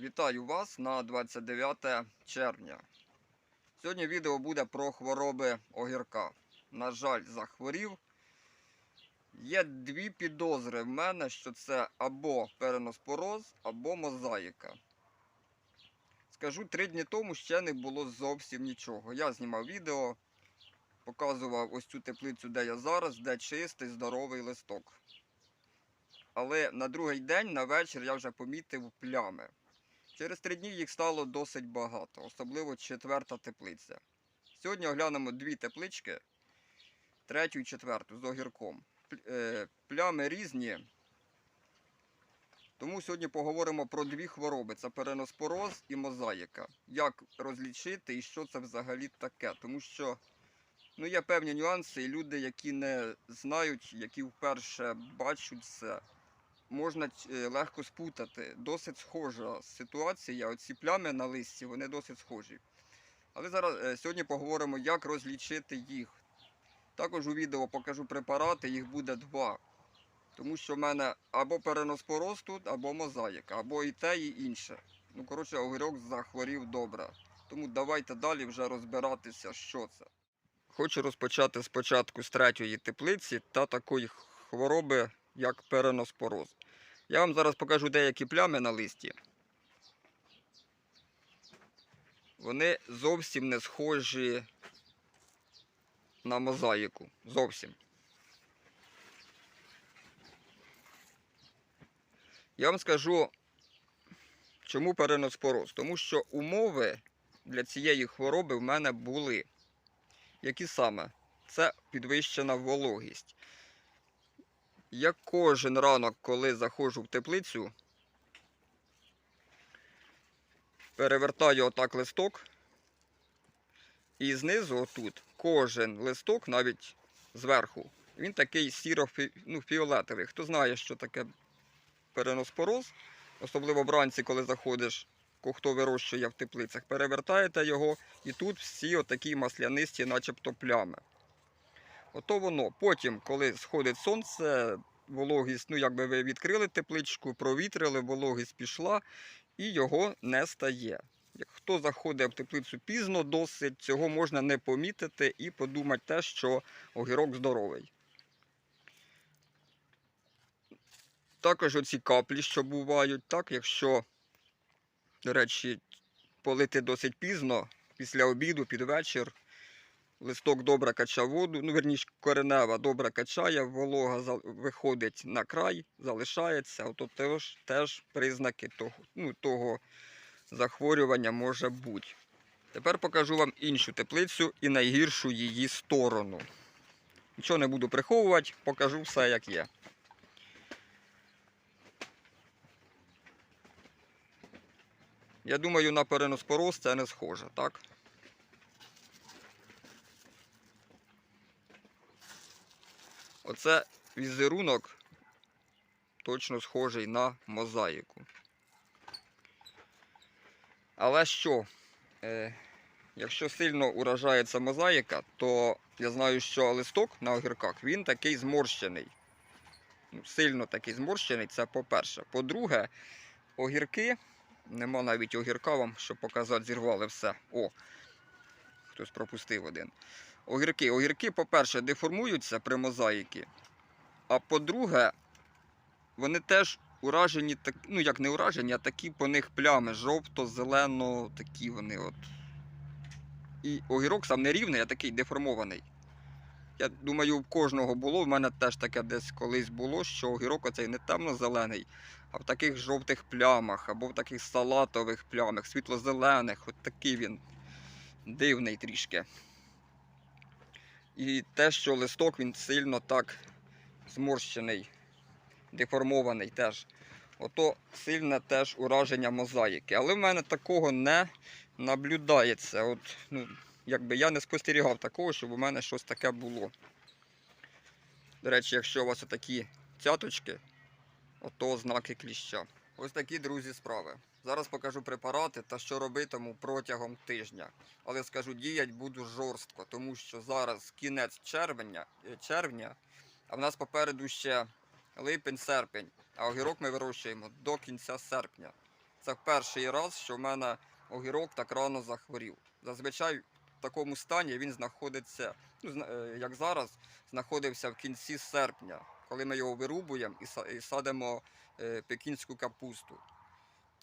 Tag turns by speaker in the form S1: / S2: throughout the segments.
S1: Вітаю вас на 29 червня. Сьогодні відео буде про хвороби огірка. На жаль, захворів. Є дві підозри в мене, що це або переноспороз, або мозаїка. Скажу, три дні тому ще не було зовсім нічого. Я знімав відео, показував ось цю теплицю, де я зараз, де чистий, здоровий листок. Але на другий день, на вечір, я вже помітив плями. Через три дні їх стало досить багато, особливо четверта теплиця. Сьогодні оглянемо дві теплички, третю і четверту з огірком. Е, Плями різні. Тому сьогодні поговоримо про дві хвороби: це переноспороз і мозаїка. Як розлічити і що це взагалі таке? Тому що ну, є певні нюанси, і люди, які не знають, які вперше бачать це, можна е, легко спутати. Досить схожа ситуація. Оці плями на листі, вони досить схожі. Але зараз е, сьогодні поговоримо, як розлічити їх. Також у відео покажу препарати, їх буде два. Тому що в мене або переноспороз тут, або мозаїка, або і те, і інше. Ну, коротше, огірок захворів добре. Тому давайте далі вже розбиратися, що це. Хочу розпочати спочатку з третьої теплиці та такої хвороби, як переноспороз. Я вам зараз покажу деякі плями на листі. Вони зовсім не схожі на мозаїку. Зовсім. Я вам скажу, чому переноспороз. Тому що умови для цієї хвороби в мене були. Які саме? Це підвищена вологість. Я кожен ранок, коли заходжу в теплицю, перевертаю отак листок. І знизу отут кожен листок, навіть зверху, він такий сіро ну, фіолетовий. Хто знає, що таке переноспороз, особливо вранці, коли заходиш, хто вирощує в теплицях, перевертаєте його, і тут всі отакі маслянисті, начебто плями. Ото воно. Потім, коли сходить сонце, вологість, ну якби ви відкрили тепличку, провітрили, вологість пішла і його не стає. Хто заходить в теплицю пізно, досить, цього можна не помітити і подумати те, що огірок здоровий. Також оці каплі, що бувають, так, якщо, до речі, полити досить пізно, після обіду, під вечір, листок добре качає воду, ну, верніше, коренева добре качає, волога виходить на край, залишається, ото теж, теж признаки того, ну, того захворювання може бути. Тепер покажу вам іншу теплицю і найгіршу її сторону. Нічого не буду приховувати, покажу все як є. Я думаю, на переноспороз це не схоже, так? Оце візерунок точно схожий на мозаїку. Але що? Е, якщо сильно уражається мозаїка, то я знаю, що листок на огірках він такий зморщений. Ну, Сильно такий зморщений, це по-перше. По-друге, огірки, нема навіть огірка вам, щоб показати, зірвали все. О, хтось пропустив один. Огірки. Огірки, по-перше, деформуються при мозаїки. А по-друге, вони теж уражені, ну як не уражені, а такі по них плями, жовто-зелено, такі вони от. І огірок сам не рівний, а такий деформований. Я думаю, в кожного було, в мене теж таке десь колись було, що огірок оцей не темно-зелений, а в таких жовтих плямах, або в таких салатових плямах, світло-зелених, от такий він дивний трішки. І те, що листок він сильно так зморщений, деформований теж. Ото сильне теж ураження мозаїки. Але в мене такого не наблюдається. От, ну, якби я не спостерігав такого, щоб у мене щось таке було. До речі, якщо у вас такі цяточки, ото знаки кліща. Ось такі, друзі, справи. Зараз покажу препарати та що робитиму протягом тижня. Але скажу, діять буду жорстко, тому що зараз кінець червня, е, червня, а в нас попереду ще липень-серпень, а огірок ми вирощуємо до кінця серпня. Це перший раз, що в мене огірок так рано захворів. Зазвичай в такому стані він знаходиться, ну, е, як зараз, знаходився в кінці серпня, коли ми його вирубуємо і садимо е, пекінську капусту.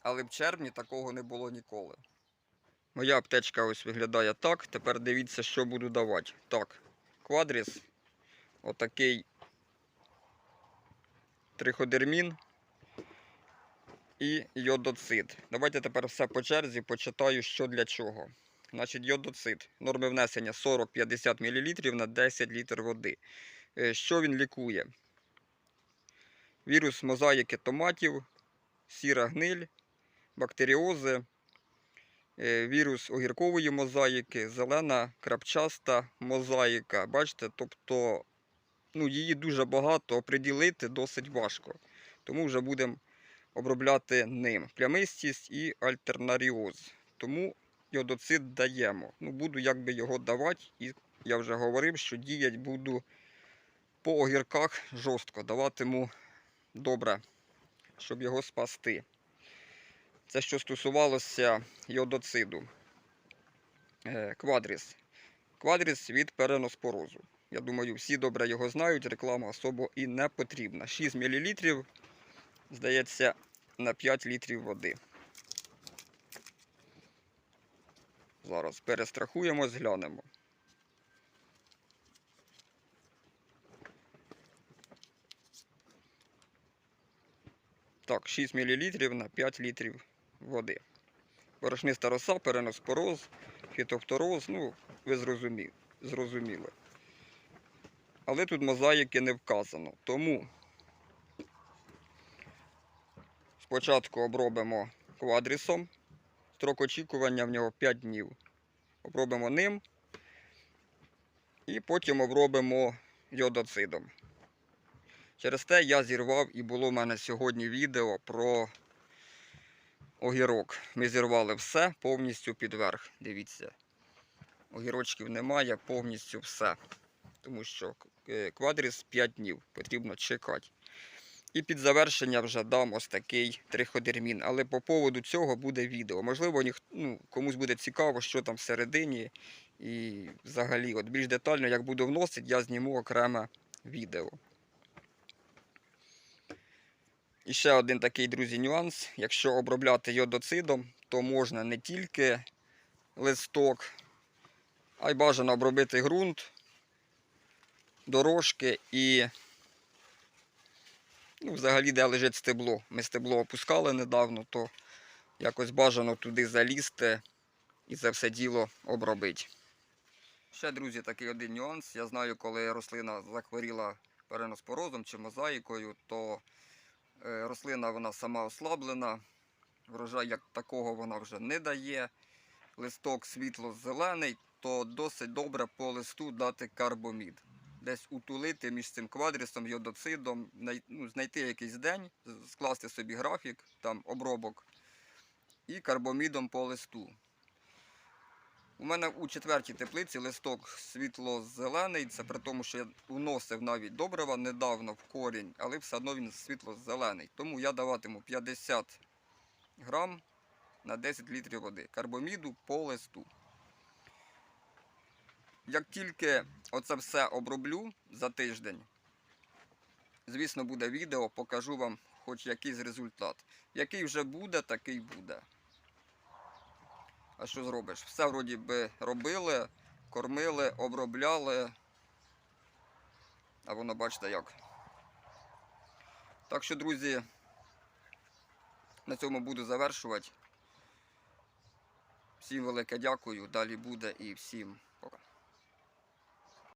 S1: Але в червні такого не було ніколи. Моя аптечка ось виглядає так. Тепер дивіться, що буду давати. Так, квадріс, отакий триходермін і йодоцид. Давайте тепер все по черзі почитаю, що для чого. Значить, йодоцид. Норми внесення 40-50 мл на 10 літр води. Е, Що він лікує? Вірус мозаїки томатів, сіра гниль, бактеріози, е, вірус огіркової мозаїки, зелена крапчаста мозаїка. Бачите, тобто ну, її дуже багато, оприділити досить важко. Тому вже будемо обробляти ним. Плямистість і альтернаріоз. Тому йодоцид даємо. Ну, буду якби його давати, і я вже говорив, що діять буду по огірках жорстко, даватиму добре, щоб його спасти. Це що стосувалося йодоциду. Е, Квадріс. Квадріс від переноспорозу. Я думаю, всі добре його знають, реклама особо і не потрібна. 6 мл, здається, на 5 літрів води. Зараз перестрахуємо, зглянемо. Так, 6 мл на 5 літрів води. Борошниста роса, переноспороз, фітофтороз, ну, ви зрозумі, зрозуміли. Але тут мозаїки не вказано. Тому спочатку обробимо квадрісом. Строк очікування в нього 5 днів. Обробимо ним. І потім обробимо йодоцидом. Через те я зірвав і було в мене сьогодні відео про огірок. Ми зірвали все повністю під верх. Дивіться. Огірочків немає, повністю все. Тому що е, квадріс 5 днів потрібно чекати. І під завершення вже дам ось такий триходермін. Але по поводу цього буде відео. Можливо, ну, комусь буде цікаво, що там всередині. І взагалі, от більш детально, як буду вносити, я зніму окреме відео. І ще один такий, друзі, нюанс. Якщо обробляти йодоцидом, то можна не тільки листок, а й бажано обробити ґрунт, дорожки і ну, взагалі, де лежить стебло. Ми стебло опускали недавно, то якось бажано туди залізти і це все діло обробити. Ще, друзі, такий один нюанс. Я знаю, коли рослина захворіла переноспорозом чи мозаїкою, то рослина вона сама ослаблена, врожай як такого вона вже не дає. Листок світло-зелений, то досить добре по листу дати карбомід. Десь утулити між цим квадрісом, йодоцидом, ну, знайти якийсь день, скласти собі графік, там обробок, і карбомідом по листу. У мене у четвертій теплиці листок світло-зелений, це при тому, що я вносив навіть добрива недавно в корінь, але все одно він світло-зелений. Тому я даватиму 50 грам на 10 літрів води. Карбоміду по листу. Як тільки оце все оброблю за тиждень, звісно, буде відео, покажу вам хоч якийсь результат. Який вже буде, такий буде. А що зробиш? Все вроді би робили, кормили, обробляли. А воно бачите як. Так що, друзі, на цьому буду завершувати. Всім велике дякую. Далі буде і всім.